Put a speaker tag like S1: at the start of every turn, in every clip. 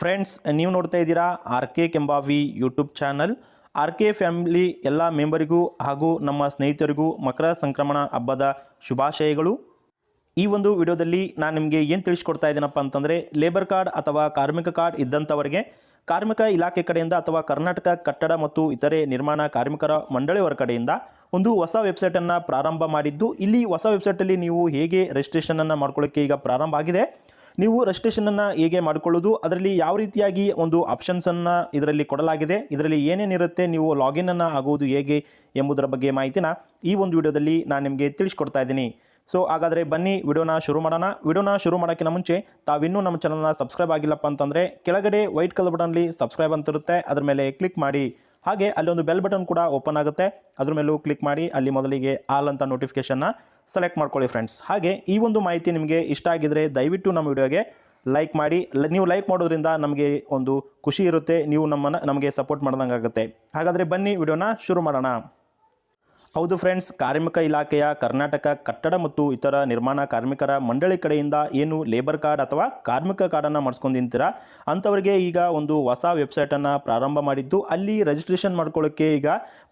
S1: Friends, ನೀವು ನೋಡ್ತಾ ಇದ್ದೀರಾ R K Kembhavi YouTube channel. R K family ಎಲ್ಲ ಮೆಂಬರಿಗೂ ಹಾಗೂ ನಮ್ಮ ಸ್ನೇಹಿತರಿಗೂ ಮಕರ ಸಂಕ್ರಮಣ ಹಬ್ಬದ ಶುಭಾಶಯಗಳು. ಈ ಒಂದು ವಿಡಿಯೋದಲ್ಲಿ ನಾನು ನಿಮಗೆ ಏನು ತಿಳಿಸ್ಕೊಡ್ತಾ ಇದ್ದೀನಪ್ಪ ಅಂತಂದರೆ ಲೇಬರ್ ಕಾರ್ಡ್ ಅಥವಾ ಕಾರ್ಮಿಕ ಕಾರ್ಡ್ ಇದ್ದಂಥವರಿಗೆ ಕಾರ್ಮಿಕ ಇಲಾಖೆ ಕಡೆಯಿಂದ ಅಥವಾ ಕರ್ನಾಟಕ ಕಟ್ಟಡ ಮತ್ತು ಇತರೆ ನಿರ್ಮಾಣ ಕಾರ್ಮಿಕರ ಮಂಡಳಿಯವರ ಕಡೆಯಿಂದ ಒಂದು ಹೊಸ ವೆಬ್ಸೈಟನ್ನು ಪ್ರಾರಂಭ ಮಾಡಿದ್ದು. ಇಲ್ಲಿ ಹೊಸ ವೆಬ್ಸೈಟಲ್ಲಿ ನೀವು ಹೇಗೆ ರಿಜಿಸ್ಟ್ರೇಷನನ್ನು ಮಾಡ್ಕೊಳ್ಳೋಕ್ಕೆ ಈಗ ಪ್ರಾರಂಭ ಆಗಿದೆ. ನೀವು ರಿಜಿಸ್ಟ್ರೇಷನನ್ನು ಹೇಗೆ ಮಾಡಿಕೊಳ್ಳೋದು, ಅದರಲ್ಲಿ ಯಾವ ರೀತಿಯಾಗಿ ಒಂದು ಆಪ್ಷನ್ಸನ್ನು ಇದರಲ್ಲಿ ಕೊಡಲಾಗಿದೆ, ಇದರಲ್ಲಿ ಏನೇನಿರುತ್ತೆ, ನೀವು ಲಾಗಿನನ್ನು ಆಗುವುದು ಹೇಗೆ ಎಂಬುದರ ಬಗ್ಗೆ ಮಾಹಿತಿನ ಈ ಒಂದು ವಿಡಿಯೋದಲ್ಲಿ ನಾನು ನಿಮಗೆ ತಿಳಿಸ್ಕೊಡ್ತಾ ಇದ್ದೀನಿ. ಸೊ ಹಾಗಾದರೆ ಬನ್ನಿ, ವಿಡಿಯೋನ ಶುರು ಮಾಡೋಣ. ವಿಡಿಯೋನ ಶುರು ಮಾಡೋಕ್ಕಿಂತ ಮುಂಚೆ, ತಾವಿನ್ನೂ ನಮ್ಮ ಚಾನಲ್ನ ಸಬ್ಸ್ಕ್ರೈಬ್ ಆಗಿಲ್ಲಪ್ಪ ಅಂತಂದರೆ, ಕೆಳಗಡೆ ವೈಟ್ ಕಲರ್ ಬಟನ್ಲಿ ಸಬ್ಸ್ಕ್ರೈಬ್ ಅಂತಿರುತ್ತೆ ಅದರ ಅದ್ರ ಮೇಲೆ ಕ್ಲಿಕ್ ಮಾಡಿ. ಹಾಗೆ ಅಲ್ಲಿ ಒಂದು ಬೆಲ್ ಬಟನ್ ಕೂಡ ಓಪನ್ ಆಗುತ್ತೆ, ಅದ್ರ ಮೇಲೂ ಕ್ಲಿಕ್ ಮಾಡಿ, ಅಲ್ಲಿ ಮೊದಲಿಗೆ ಆಲ್ ಅಂತ ನೋಟಿಫಿಕೇಷನ್ನ ಸೆಲೆಕ್ಟ್ ಮಾಡ್ಕೊಳ್ಳಿ ಫ್ರೆಂಡ್ಸ್ ಹಾಗೆ ಈ ಒಂದು ಮಾಹಿತಿ ನಿಮಗೆ ಇಷ್ಟ ಆಗಿದರೆ ದಯವಿಟ್ಟು ನಮ್ಮ ವಿಡಿಯೋಗೆ ಲೈಕ್ ಮಾಡಿ. ನೀವು ಲೈಕ್ ಮಾಡೋದ್ರಿಂದ ನಮಗೆ ಒಂದು ಖುಷಿ ಇರುತ್ತೆ, ನೀವು ನಮ್ಮನ್ನು, ನಮಗೆ ಸಪೋರ್ಟ್ ಮಾಡ್ದಂಗೆ ಆಗುತ್ತೆ ಹಾಗಾದರೆ ಬನ್ನಿ, ವಿಡಿಯೋನ ಶುರು ಮಾಡೋಣ. ಹೌದು ಫ್ರೆಂಡ್ಸ್ ಕಾರ್ಮಿಕ ಇಲಾಖೆಯ ಕರ್ನಾಟಕ ಕಟ್ಟಡ ಮತ್ತು ಇತರ ನಿರ್ಮಾಣ ಕಾರ್ಮಿಕರ ಮಂಡಳಿ ಕಡೆಯಿಂದ ಏನು ಲೇಬರ್ ಕಾರ್ಡ್ ಅಥವಾ ಕಾರ್ಮಿಕ ಕಾರ್ಡನ್ನು ಮಾಡಿಸ್ಕೊಂಡಿರ್ತೀರ ಅಂಥವರಿಗೆ ಈಗ ಒಂದು ಹೊಸ ವೆಬ್ಸೈಟನ್ನು ಪ್ರಾರಂಭ ಮಾಡಿದ್ದು, ಅಲ್ಲಿ ರಿಜಿಸ್ಟ್ರೇಷನ್ ಮಾಡ್ಕೊಳ್ಳೋಕ್ಕೆ ಈಗ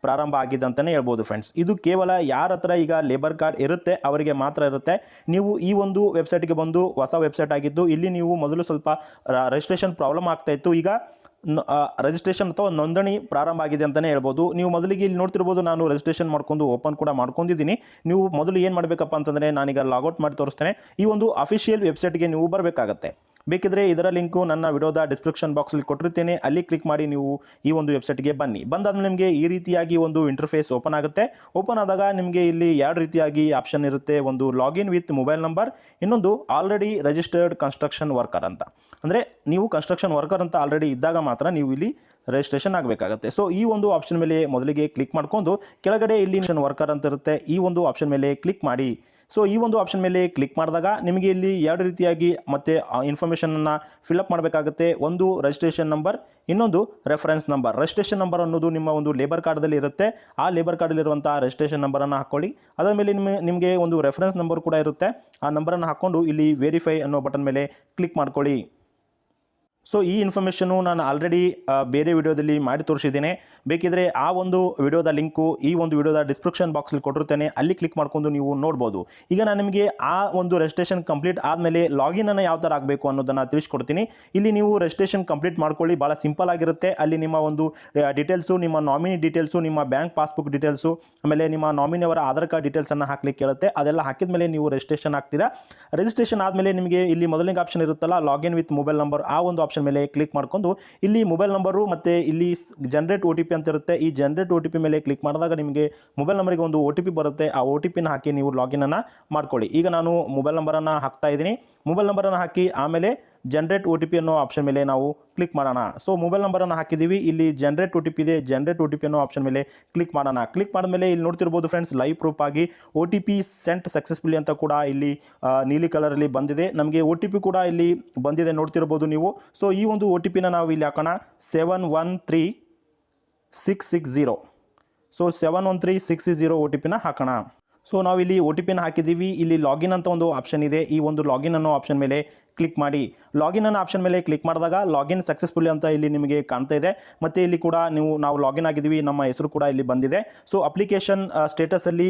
S1: ಪ್ರಾರಂಭ ಆಗಿದೆ ಅಂತಲೇ ಹೇಳ್ಬೋದು ಫ್ರೆಂಡ್ಸ್ ಇದು ಕೇವಲ ಯಾರ ಹತ್ರ ಈಗ ಲೇಬರ್ ಕಾರ್ಡ್ ಇರುತ್ತೆ, ಅವರಿಗೆ ಮಾತ್ರ ಇರುತ್ತೆ. ನೀವು ಈ ಒಂದು ವೆಬ್ಸೈಟ್ಗೆ ಬಂದು ಹೊಸ ವೆಬ್ಸೈಟ್ ಆಗಿದ್ದು, ಇಲ್ಲಿ ನೀವು ಮೊದಲು ಸ್ವಲ್ಪ ರಿಜಿಸ್ಟ್ರೇಷನ್ ಪ್ರಾಬ್ಲಮ್ ಆಗ್ತಾ ಇತ್ತು. ಈಗ ರಿಜಿಸ್ಟ್ರೇಷನ್ ಅಥವಾ ನೋಂದಣಿ ಪ್ರಾರಂಭ ಆಗಿದೆ ಅಂತಲೇ ಹೇಳ್ಬೋದು. ನೀವು ಮೊದಲಿಗೆ ಇಲ್ಲಿ ನೋಡ್ತಿರ್ಬೋದು, ನಾನು ರಿಜಿಸ್ಟ್ರೇಷನ್ ಮಾಡ್ಕೊಂಡು ಓಪನ್ ಕೂಡ ಮಾಡ್ಕೊಂಡಿದ್ದೀನಿ. ನೀವು ಮೊದಲು ಏನು ಮಾಡಬೇಕಪ್ಪ ಅಂತಂದರೆ ನಾನೀಗ ಲಾಗೌಟ್ ಮಾಡಿ ತೋರಿಸ್ತೇನೆ. ಈ ಒಂದು ಅಫಿಷಿಯಲ್ ವೆಬ್ಸೈಟ್ಗೆ ನೀವು ಬರಬೇಕಾಗತ್ತೆ. ಬೇಕಿದ್ರೆ ಇದರ ಲಿಂಕು ನನ್ನ ವಿಡಿಯೋದ ಡಿಸ್ಕ್ರಿಪ್ಷನ್ ಬಾಕ್ಸಲ್ಲಿ ಕೊಟ್ಟಿರ್ತೀನಿ ಅಲ್ಲಿ ಕ್ಲಿಕ್ ಮಾಡಿ ನೀವು ಈ ಒಂದು ವೆಬ್ಸೈಟ್ಗೆ ಬನ್ನಿ. ಬಂದಾದ್ಮೇಲೆ ನಿಮಗೆ ಈ ರೀತಿಯಾಗಿ ಒಂದು ಇಂಟರ್ಫೇಸ್ ಓಪನ್ ಆಗುತ್ತೆ. ಓಪನ್ ಆದಾಗ ನಿಮಗೆ ಇಲ್ಲಿ ಎರಡು ರೀತಿಯಾಗಿ ಆಪ್ಷನ್ ಇರುತ್ತೆ. ಒಂದು ಲಾಗಿನ್ ವಿತ್ ಮೊಬೈಲ್ ನಂಬರ್, ಇನ್ನೊಂದು ಆಲ್ರೆಡಿ ರಿಜಿಸ್ಟರ್ಡ್ ಕನ್ಸ್ಟ್ರಕ್ಷನ್ ವರ್ಕರ್ ಅಂತ. ಅಂದರೆ ನೀವು ಕನ್ಸ್ಟ್ರಕ್ಷನ್ ವರ್ಕರ್ ಅಂತ ಆಲ್ರೆಡಿ ಇದ್ದಾಗ ಮಾತ್ರ ನೀವು ಇಲ್ಲಿ ರಿಜಿಸ್ಟ್ರೇಷನ್ ಆಗಬೇಕಾಗುತ್ತೆ. ಸೊ, ಈ ಒಂದು ಆಪ್ಷನ್ ಮೇಲೆ ಮೊದಲಿಗೆ ಕ್ಲಿಕ್ ಮಾಡ್ಕೊಂಡು ಕೆಳಗಡೆ ಇಲ್ಲಿ ವರ್ಕರ್ ಅಂತ ಇರುತ್ತೆ. ಈ ಒಂದು ಆಪ್ಷನ್ ಮೇಲೆ ಕ್ಲಿಕ್ ಮಾಡಿ ಸೊ ಈ ಒಂದು ಆಪ್ಷನ್ ಮೇಲೆ ಕ್ಲಿಕ್ ಮಾಡಿದಾಗ ನಿಮಗೆ ಇಲ್ಲಿ ಎರಡು ರೀತಿಯಾಗಿ ಮತ್ತೆ ಇನ್ಫಾರ್ಮೇಷನನ್ನು ಫಿಲಪ್ ಮಾಡಬೇಕಾಗುತ್ತೆ. ಒಂದು ರಿಜಿಸ್ಟ್ರೇಷನ್ ನಂಬರ್ ಇನ್ನೊಂದು ರೆಫರೆನ್ಸ್ ನಂಬರ್ ರಿಜಿಸ್ಟ್ರೇಷನ್ ನಂಬರ್ ಅನ್ನೋದು ನಿಮ್ಮ ಒಂದು ಲೇಬರ್ ಕಾರ್ಡಲ್ಲಿ ಇರುತ್ತೆ. ಆ ಲೇಬರ್ ಕಾರ್ಡಲ್ಲಿರುವಂಥ ರಿಜಿಸ್ಟ್ರೇಷನ್ ನಂಬರನ್ನು ಹಾಕ್ಕೊಳ್ಳಿ ಅದರ ಮೇಲೆ ನಿಮ್ಮ ನಿಮಗೆ ಒಂದು ರೆಫರೆನ್ಸ್ ನಂಬರ್ ಕೂಡ ಇರುತ್ತೆ. ಆ ನಂಬರನ್ನು ಹಾಕ್ಕೊಂಡು ಇಲ್ಲಿ ವೆರಿಫೈ ಅನ್ನೋ ಬಟನ್ ಮೇಲೆ ಕ್ಲಿಕ್ ಮಾಡ್ಕೊಳ್ಳಿ. ಸೊ ಈ ಇನ್ಫಾರ್ಮೇಷನ್ನು ನಾನು ಆಲ್ರೆಡಿ ಬೇರೆ ವಿಡಿಯೋದಲ್ಲಿ ಮಾಡಿ ತೋರಿಸಿದ್ದೇನೆ. ಬೇಕಿದ್ರೆ ಆ ಒಂದು ವಿಡಿಯೋದ ಲಿಂಕು ಈ ಒಂದು ವಿಡಿಯೋದ ಡಿಸ್ಕ್ರಿಪ್ಷನ್ ಬಾಕ್ಸಲ್ಲಿ ಕೊಟ್ಟಿರ್ತೇನೆ. ಅಲ್ಲಿ ಕ್ಲಿಕ್ ಮಾಡ್ಕೊಂಡು ನೀವು ನೋಡ್ಬೋದು. ಈಗ ನಾನು ನಿಮಗೆ ಆ ಒಂದು ರೆಜಿಸ್ಟ್ರೇಷನ್ ಕಂಪ್ಲೀಟ್ ಆದಮೇಲೆ ಲಾಗಿನನ್ನು ಯಾವ ಥರ ಆಗಬೇಕು ಅನ್ನೋದನ್ನು ತಿಳಿಸ್ಕೊಡ್ತೀನಿ. ಇಲ್ಲಿ ನೀವು ರೆಜಿಸ್ಟ್ರೇಷನ್ ಕಂಪ್ಲೀಟ್ ಮಾಡ್ಕೊಳ್ಳಿ. ಭಾಳ ಸಿಂಪಲ್ ಆಗಿರುತ್ತೆ. ಅಲ್ಲಿ ನಿಮ್ಮ ಒಂದು ಡೀಟೇಲ್ಸು ನಿಮ್ಮ ನಾಮಿನಿ ಡೀಟೇಲ್ಸು ನಿಮ್ಮ ಬ್ಯಾಂಕ್ ಪಾಸ್ಬುಕ್ ಡೀಟೇಲ್ಸು ಆಮೇಲೆ ನಿಮ್ಮ ನಾಮಿನಿಯವರ ಆಧಾರ್ ಕಾರ್ಡ್ ಡೀಟೇಲ್ಸನ್ನು ಹಾಕ್ಲಿಕ್ಕೆ ಕೇಳುತ್ತೆ. ಅದೆಲ್ಲ ಹಾಕಿದ ಮೇಲೆ ನೀವು ರಿಜಿಸ್ಟ್ರೇಷನ್ ಆಗ್ತೀರಾ. ರಿಜಿಸ್ಟ್ರೇಷನ್ ಆದಮೇಲೆ ನಿಮಗೆ ಇಲ್ಲಿ ಮೊದಲನೇ ಆಪ್ಷನ್ ಇರುತ್ತಲ್ಲ ಲಾಗಿನ್ ವಿತ್ ಮೊಬೈಲ್ ನಂಬರ್ ಆ ಒಂದು ಮೇಲೆ ಕ್ಲಿಕ್ ಮಾಡ್ಕೊಂಡು ಇಲ್ಲಿ ಮೊಬೈಲ್ ನಂಬರು ಮತ್ತು ಇಲ್ಲಿ ಜನರೇಟ್ ಒ ಅಂತ ಇರುತ್ತೆ. ಈ ಜನರೇಟ್ ಒ ಮೇಲೆ ಕ್ಲಿಕ್ ಮಾಡಿದಾಗ ನಿಮಗೆ ಮೊಬೈಲ್ ನಂಬರಿಗೆ ಒಂದು ಒ ಬರುತ್ತೆ. ಆ ಒ ಟಿ ಹಾಕಿ ನೀವು ಲಾಗಿನನ್ನು ಮಾಡ್ಕೊಳ್ಳಿ. ಈಗ ನಾನು ಮೊಬೈಲ್ ನಂಬರನ್ನು ಹಾಕ್ತಾ ಇದ್ದೀನಿ. ಮೊಬೈಲ್ ನಂಬರನ್ನು ಹಾಕಿ ಆಮೇಲೆ ಜನರೇಟ್ ಒ ಟಿ ಪಿ ಅನ್ನೋ ಆಪ್ಷನ್ ಮೇಲೆ ನಾವು ಕ್ಲಿಕ್ ಮಾಡೋಣ. ಸೊ ಮೊಬೈಲ್ ನಂಬರನ್ನು ಹಾಕಿದ್ದೀವಿ. ಇಲ್ಲಿ ಜನ್ರೇಟ್ ಒ ಟಿ ಪಿ ಇದೆ. ಜನ್ರೇಟ್ ಒ ಟಿ ಪಿ ಅನ್ನೋ ಆಪ್ಷನ್ ಮೇಲೆ ಕ್ಲಿಕ್ ಮಾಡೋಣ. ಕ್ಲಿಕ್ ಮಾಡಿದ್ಮೇಲೆ ಇಲ್ಲಿ ನೋಡ್ತಿರ್ಬೋದು ಫ್ರೆಂಡ್ಸ್ ಲೈವ್ ಪ್ರೂಫ್ ಆಗಿ O T P sent successfully ಅಂತ ಕೂಡ ಇಲ್ಲಿ ನೀಲಿ ಕಲರಲ್ಲಿ ಬಂದಿದೆ. ನಮಗೆ ಒ ಟಿ ಪಿ ಕೂಡ ಇಲ್ಲಿ ಬಂದಿದೆ ನೋಡ್ತಿರ್ಬೋದು ನೀವು. ಸೊ ಈ ಒಂದು ಒ ಟಿ ಪಿನ ನಾವು ಇಲ್ಲಿ ಹಾಕೋಣ. Seven one three six six zero so seven one three six zero O T ಪಿನ ಹಾಕೋಣ. ಸೊ ನಾವು ಇಲ್ಲಿ ಒ ಟಿ ಪಿನ ಹಾಕಿದ್ದೀವಿ. ಇಲ್ಲಿ ಲಾಗಿನ್ ಅಂತ ಒಂದು ಆಪ್ಷನ್ ಇದೆ. ಈ ಒಂದು ಲಾಗಿನ್ ಅನ್ನೋ ಆಪ್ಷನ್ ಮೇಲೆ ಕ್ಲಿಕ್ ಮಾಡಿ. ಲಾಗಿನ್ ಅನ್ನೋ ಆಪ್ಷನ್ ಮೇಲೆ ಕ್ಲಿಕ್ ಮಾಡಿದಾಗ ಲಾಗಿನ್ ಸಕ್ಸಸ್ಫುಲಿ ಅಂತ ಇಲ್ಲಿ ನಿಮಗೆ ಕಾಣ್ತಾ ಇದೆ. ಮತ್ತು ಇಲ್ಲಿ ಕೂಡ ನೀವು, ನಾವು ಲಾಗಿನ್ ಆಗಿದ್ದೀವಿ, ನಮ್ಮ ಹೆಸರು ಕೂಡ ಇಲ್ಲಿ ಬಂದಿದೆ. ಸೊ ಅಪ್ಲಿಕೇಶನ್ ಸ್ಟೇಟಸಲ್ಲಿ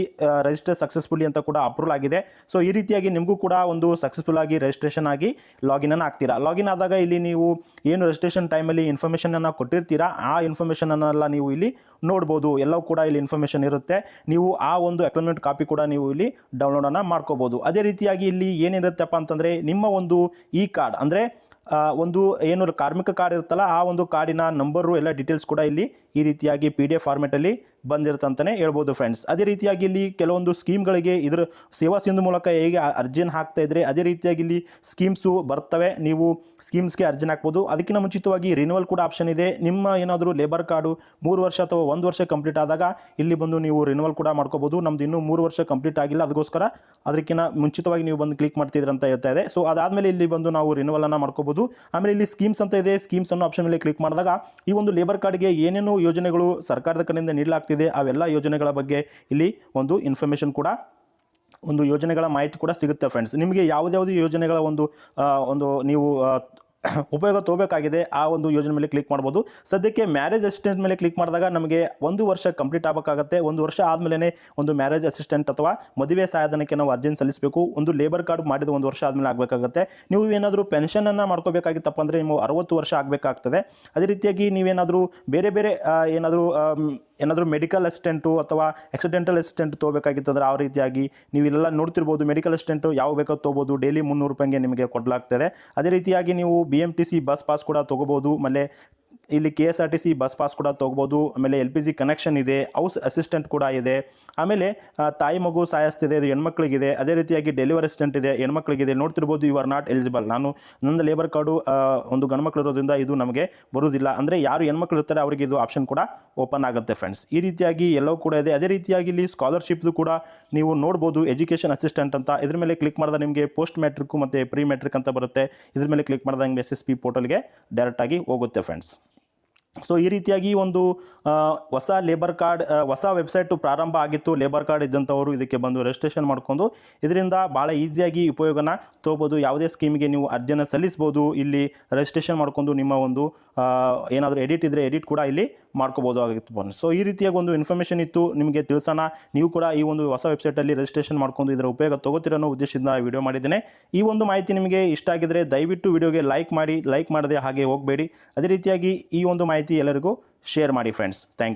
S1: ರಿಜಿಸ್ಟರ್ ಸಕ್ಸಸ್ಫುಲ್ಲಿ ಅಂತ ಕೂಡ ಅಪ್ರೂವ್ ಆಗಿದೆ. ಸೊ ಈ ರೀತಿಯಾಗಿ ನಿಮಗೂ ಕೂಡ ಒಂದು ಸಕ್ಸಸ್ಫುಲ್ ಆಗಿ ರಿಜಿಸ್ಟ್ರೇಷನ್ ಆಗಿ ಲಾಗಿನನ್ನು ಆಗ್ತೀರಾ ಲಾಗಿನ್ ಆದಾಗ ಇಲ್ಲಿ ನೀವು ಏನು ರಿಜಿಸ್ಟ್ರೇಷನ್ ಟೈಮಲ್ಲಿ ಇನ್ಫಾರ್ಮೇಷನನ್ನು ಕೊಟ್ಟಿರ್ತೀರಾ? ಆ ಇನ್ಫಾರ್ಮೇಷನನ್ನೆಲ್ಲ ನೀವು ಇಲ್ಲಿ ನೋಡ್ಬೋದು. ಎಲ್ಲವೂ ಕೂಡ ಇಲ್ಲಿ ಇನ್ಫಾರ್ಮೇಷನ್ ಇರುತ್ತೆ. ನೀವು ಆ ಒಂದು ಅಕ್ಲಮೆಂಟ್ ಕಾಪಿ ಕೂಡ ನೀವು ಇಲ್ಲಿ ಡೌನ್ಲೋಡನ್ನು ಮಾಡ್ಕೋಬೋದು. ಅದೇ ರೀತಿಯಾಗಿ ಇಲ್ಲಿ ಏನಿರುತ್ತಪ್ಪ ಅಂತಂದರೆ ನಿಮ್ಮ ಒಂದು ಈ ಕಾರ್ಡ್ ಅಂದರೆ ಒಂದು ಏನು ಕಾರ್ಮಿಕ ಕಾರ್ಡ್ ಇರುತ್ತಲ್ಲ, ಆ ಒಂದು ಕಾರ್ಡಿನ ನಂಬರು ಎಲ್ಲ ಡೀಟೇಲ್ಸ್ ಕೂಡ ಇಲ್ಲಿ ಈ ರೀತಿಯಾಗಿ ಪಿ ಡಿ ಎಫ್ ಫಾರ್ಮೆಟಲ್ಲಿ ಬಂದಿರುತ್ತಂತಲೇ ಹೇಳ್ಬೋದು ಫ್ರೆಂಡ್ಸ್ ಅದೇ ರೀತಿಯಾಗಿ ಇಲ್ಲಿ ಕೆಲವೊಂದು ಸ್ಕೀಮ್ಗಳಿಗೆ ಇದರ ಸೇವಾ ಸಿಂಧು ಮೂಲಕ ಹೇಗೆ ಅರ್ಜಿಯನ್ನು ಹಾಕ್ತಾ ಇದ್ದರೆ ಅದೇ ರೀತಿಯಾಗಿ ಇಲ್ಲಿ ಸ್ಕೀಮ್ಸು ಬರ್ತವೆ. ನೀವು ಸ್ಕೀಮ್ಸ್ಗೆ ಅರ್ಜಿನ ಹಾಕ್ಬೋದು. ಅದಕ್ಕಿಂತ ಮುಂಚಿತವಾಗಿ ರಿನ್ಯೂವಲ್ ಕೂಡ ಆಪ್ಷನ್ ಇದೆ. ನಿಮ್ಮ ಏನಾದರೂ ಲೇಬರ್ ಕಾರ್ಡು ಮೂರು ವರ್ಷ ಅಥವಾ ಒಂದು ವರ್ಷ ಕಂಪ್ಲೀಟ್ ಆದಾಗ ಇಲ್ಲಿ ಬಂದು ನೀವು ರಿನ್ಯೂವಲ್ ಕೂಡ ಮಾಡ್ಕೋಬೋದು. ನಮ್ದು ಇನ್ನೂ ಮೂರು ವರ್ಷ ಕಂಪ್ಲೀಟ್ ಆಗಿಲ್ಲ. ಅದಕ್ಕೋಸ್ಕರ ಅದಕ್ಕಿಂತ ಮುಂಚಿತವಾಗಿ ನೀವು ಬಂದು ಕ್ಲಿಕ್ ಮಾಡ್ತಿದ್ರೆ ಅಂತ ಹೇಳ್ತಾ ಇದೆ. ಸೊ ಅದಾದಮೇಲೆ ಇಲ್ಲಿ ಬಂದು ನಾವು ರಿನ್ಯೂವಲ್ ಅನ್ನು ಆಮೇಲೆ ಇಲ್ಲಿ ಸ್ಕೀಮ್ಸ್ ಅಂತ ಇದೆ. ಸ್ಕೀಮ್ಸ್ ಅನ್ನೋ ಆಪ್ಷನ್ ಮೇಲೆ ಕ್ಲಿಕ್ ಮಾಡಿದಾಗ ಈ ಒಂದು ಲೇಬರ್ ಕಾರ್ಡ್ಗೆ ಏನೇನು ಯೋಜನೆಗಳು ಸರ್ಕಾರದ ಕಡೆಯಿಂದ ನೀಡಲಾಗ್ತಿದೆ, ಅವೆಲ್ಲ ಯೋಜನೆಗಳ ಬಗ್ಗೆ ಇಲ್ಲಿ ಒಂದು ಇನ್ಫಾರ್ಮೇಷನ್ ಕೂಡ, ಒಂದು ಯೋಜನೆಗಳ ಮಾಹಿತಿ ಕೂಡ ಸಿಗುತ್ತೆ ಫ್ರೆಂಡ್ಸ್ ನಿಮಗೆ ಯಾವುದ್ಯಾವುದು ಯೋಜನೆಗಳ ಒಂದು ಒಂದು ನೀವು ಉಪಯೋಗ ತಗೋಬೇಕಾಗಿದೆ ಆ ಒಂದು ಯೋಜನೆ ಮೇಲೆ ಕ್ಲಿಕ್ ಮಾಡ್ಬೋದು. ಸದ್ಯಕ್ಕೆ ಮ್ಯಾರೇಜ್ ಅಸಿಸ್ಟೆಂಟ್ ಮೇಲೆ ಕ್ಲಿಕ್ ಮಾಡಿದಾಗ ನಮಗೆ ಒಂದು ವರ್ಷ ಕಂಪ್ಲೀಟ್ ಆಗಬೇಕಾಗತ್ತೆ. ಒಂದು ವರ್ಷ ಆದಮೇಲೆ ಒಂದು ಮ್ಯಾರೇಜ್ ಅಸಿಸ್ಟೆಂಟ್ ಅಥವಾ ಮದುವೆ ಸಹಾಯಧನಕ್ಕೆ ನಾವು ಅರ್ಜಿನ ಸಲ್ಲಿಸಬೇಕು. ಒಂದು ಲೇಬರ್ ಕಾರ್ಡ್ ಮಾಡಿದ ಒಂದು ವರ್ಷ ಆದಮೇಲೆ ಆಗಬೇಕಾಗುತ್ತೆ. ನೀವು ಏನಾದರೂ ಪೆನ್ಷನನ್ನು ಮಾಡ್ಕೋಬೇಕಾಗಿತ್ತಪ್ಪ ಅಂದರೆ ನೀವು ಅರವತ್ತು ವರ್ಷ ಆಗಬೇಕಾಗ್ತದೆ. ಅದೇ ರೀತಿಯಾಗಿ ನೀವೇನಾದರೂ ಬೇರೆ ಬೇರೆ ಏನಾದರೂ ಏನಾದರೂ ಮೆಡಿಕಲ್ ಅಸಿಸ್ಟೆಂಟು ಅಥವಾ ಆಕ್ಸಿಡೆಂಟಲ್ ಅಸಿಸ್ಟೆಂಟ್ ತೊಗೋಬೇಕಾಗಿತ್ತಂದ್ರೆ ಆ ರೀತಿಯಾಗಿ ನೀವು ಇಲ್ಲೆಲ್ಲ ನೋಡ್ತಿರ್ಬೋದು ಮೆಡಿಕಲ್ ಅಸಿಸ್ಟೆಂಟು ಯಾವ ಬೇಕೋ ತೊಗೋಬೋದು ಡೈಲಿ ಮುನ್ನೂರು ರೂಪಾಯಿಗೆ ನಿಮಗೆ ಕೊಡಲಾಗ್ತದೆ. ಅದೇ ರೀತಿಯಾಗಿ ನೀವು ಬಿ ಬಸ್ ಪಾಸ್ ಕೂಡ ತೊಗೋಬೋದು. ಆಮೇಲೆ ಇಲ್ಲಿ K S R T C bus pass ಕೂಡ ತೊಗೋಬೋದು, ಆಮೇಲೆ ಎಲ್ ಪಿ ಜಿ ಕನೆಕ್ಷನ್ ಇದೆ ಹೌಸ್ ಅಸಿಸ್ಟೆಂಟ್ ಕೂಡ ಇದೆ. ಆಮೇಲೆ ತಾಯಿ ಮಗು ಸಾಯಿಸ್ತಿದೆ, ಇದು ಹೆಣ್ಮಕ್ಳಿಗಿದೆ. ಅದೇ ರೀತಿಯಾಗಿ ಡೆಲಿವರಿ ಅಸಿಸ್ಟೆಂಟ್ ಇದೆ, ಹೆಣ್ಮಕ್ಳಿಗಿದೆ. ನೋಡ್ತಿರ್ಬೋದು ಯು ಆರ್ ನಾಟ್ ಎಲಿಜಿಬಲ್ ನಾನು, ನನ್ನ ಲೇಬರ್ ಕಾರ್ಡು ಒಂದು ಗಣಮಕ್ಳು ಇರೋದ್ರಿಂದ ಇದು ನಮಗೆ ಬರುವುದಿಲ್ಲ ಅಂದರೆ ಯಾರು ಹೆಣ್ಮಕ್ಳು ಇರ್ತಾರೆ, ಅವರಿಗೆ ಇದು ಆಪ್ಷನ್ ಕೂಡ ಓಪನ್ ಆಗುತ್ತೆ ಫ್ರೆಂಡ್ಸ್ ಈ ರೀತಿಯಾಗಿ ಎಲ್ಲವೂ ಕೂಡ ಇದೆ. ಅದೇ ರೀತಿಯಾಗಿ ಇಲ್ಲಿ ಸ್ಕಾಲರ್ಶಿಪ್ದು ಕೂಡ ನೀವು ನೋಡ್ಬೋದು ಎಜುಕೇಷನ್ ಅಸಿಸ್ಟೆಂಟ್ ಅಂತ. ಇದ್ರ ಮೇಲೆ ಕ್ಲಿಕ್ ಮಾಡಿದ ನಿಮಗೆ ಪೋಸ್ಟ್ ಮ್ಯಾಟ್ರಿಕ್ ಮತ್ತು ಪ್ರೀ ಮ್ಯಾಟ್ರಿಕ್ ಅಂತ ಬರುತ್ತೆ. ಇದ್ರ ಮೇಲೆ ಕ್ಲಿಕ್ ಮಾಡಿದಂಗೆ ನಿಮಗೆ ಎಸ್ ಎಸ್ ಪಿ ಪೋರ್ಟಲ್ಗೆ ಡೈರೆಕ್ಟಾಗಿ ಹೋಗುತ್ತೆ ಫ್ರೆಂಡ್ಸ್ ಸೊ ಈ ರೀತಿಯಾಗಿ ಒಂದು ಹೊಸ ಲೇಬರ್ ಕಾರ್ಡ್ ಹೊಸ ವೆಬ್ಸೈಟು ಪ್ರಾರಂಭ ಆಗಿತ್ತು. ಲೇಬರ್ ಕಾರ್ಡ್ ಇದ್ದಂಥವರು ಇದಕ್ಕೆ ಬಂದು ರಿಜಿಸ್ಟ್ರೇಷನ್ ಮಾಡ್ಕೊಂಡು ಇದರಿಂದ ಭಾಳ ಈಸಿಯಾಗಿ ಉಪಯೋಗನ ತೊಗೋಬೋದು. ಯಾವುದೇ ಸ್ಕೀಮಿಗೆ ನೀವು ಅರ್ಜಿಯನ್ನು ಸಲ್ಲಿಸ್ಬೋದು. ಇಲ್ಲಿ ರಿಜಿಸ್ಟ್ರೇಷನ್ ಮಾಡ್ಕೊಂಡು ನಿಮ್ಮ ಒಂದು ಏನಾದರೂ ಎಡಿಟ್ ಇದ್ದರೆ ಎಡಿಟ್ ಕೂಡ ಇಲ್ಲಿ ಮಾಡ್ಕೋಬೋದು ಆಗಿತ್ತು ಬನ್ನಿ. ಸೊ ಈ ರೀತಿಯಾಗಿ ಒಂದು ಇನ್ಫಾರ್ಮೇಷನ್ ಇತ್ತು, ನಿಮಗೆ ತಿಳಿಸೋಣ. ನೀವು ಕೂಡ ಈ ಒಂದು ಹೊಸ ವೆಬ್ಸೈಟಲ್ಲಿ ರಿಜಿಸ್ಟ್ರೇಷನ್ ಮಾಡ್ಕೊಂಡು ಇದರ ಉಪಯೋಗ ತಗೋತಿರೋ ಉದ್ದೇಶದಿಂದ ವಿಡಿಯೋ ಮಾಡಿದ್ದೇನೆ. ಈ ಒಂದು ಮಾಹಿತಿ ನಿಮಗೆ ಇಷ್ಟ ಆಗಿದ್ರೆ ದಯವಿಟ್ಟು ವಿಡಿಯೋಗೆ ಲೈಕ್ ಮಾಡಿ ಲೈಕ್ ಮಾಡದೆ ಹಾಗೆ ಹೋಗಬೇಡಿ. ಅದೇ ರೀತಿಯಾಗಿ ಈ ಒಂದು ಮಾಹಿತಿ ಎಲ್ಲರಿಗೂ ಶೇರ್ ಮಾಡಿ ಫ್ರೆಂಡ್ಸ್ ಥ್ಯಾಂಕ್